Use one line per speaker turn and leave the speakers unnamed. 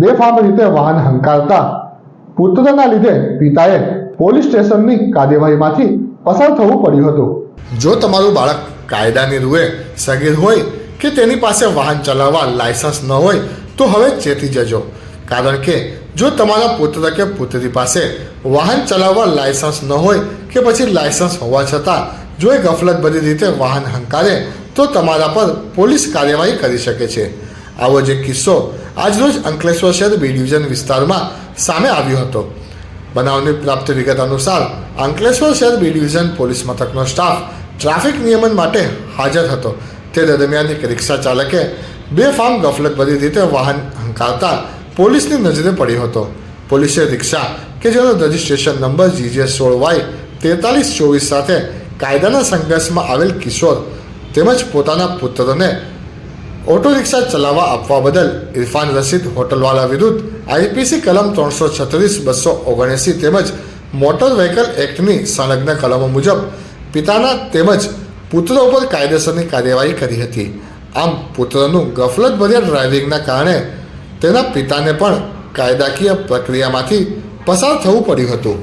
બેફામ રીતે વાહન હંકારતા પુત્રના લીધે પિતાએ પોલીસ સ્ટેશનની કાર્યવાહીમાંથી પસાર થવું પડ્યું હતું. જો તમારું બાળક કાયદાની રૂએ સગીર હોય કે તેની પાસે વાહન ચલાવવા લાયસન્સ ન હોય, તો હવે ચેતી જજો. કારણ કે જો તમારા પુત્ર કે પુત્રી પાસે વાહન ચલાવવા લાયસન્સ ન હોય કે પછી લાયસન્સ હોવા છતાં જો એ ગફલતભરી રીતે વાહન હંકારે, તો તમારા પર પોલીસ કાર્યવાહી કરી શકે છે. આવો જ એક કિસ્સો. આજરોજ અંકલેશ્વર શહેર બી ડિવિઝન વિસ્તારમાં સામે આવ્યો હતો. બનાવની પ્રાપ્ત વિગત અનુસાર, અંકલેશ્વર શહેર બી ડિવિઝન પોલીસ મથકનો સ્ટાફ ટ્રાફિક નિયમન માટે હાજર હતો. તે દરમિયાન એક રિક્ષા ચાલકે બેફામ ગફલતભરી રીતે વાહન હંકારતા પોલીસની નજરે પડ્યો હતો. પોલીસે રિક્ષા કે જેનો રજિસ્ટ્રેશન નંબર જીજે સોળ વાય તેતાલીસ ચોવીસ સાથે કાયદાના સંઘર્ષમાં આવેલ કિશોર તેમજ પોતાના પુત્રને ઓટો રિક્ષા ચલાવવા આપવા બદલ ઇરફાન રશીદ હોટલવાલા વિરુદ્ધ આઈપીસી કલમ ત્રણસો છત્રીસ, બસો ઓગણએંસી તેમજ મોટર વ્હીકલ એક્ટની સંલગ્ન કલમો મુજબ પિતાના તેમજ પુત્ર ઉપર કાયદેસરની કાર્યવાહી કરી હતી. આમ પુત્રનું ગફલતભર્યા ડ્રાઇવિંગના કારણે તેના પિતાને પણ કાયદાકીય પ્રક્રિયામાંથી પસાર થવું પડ્યું હતું.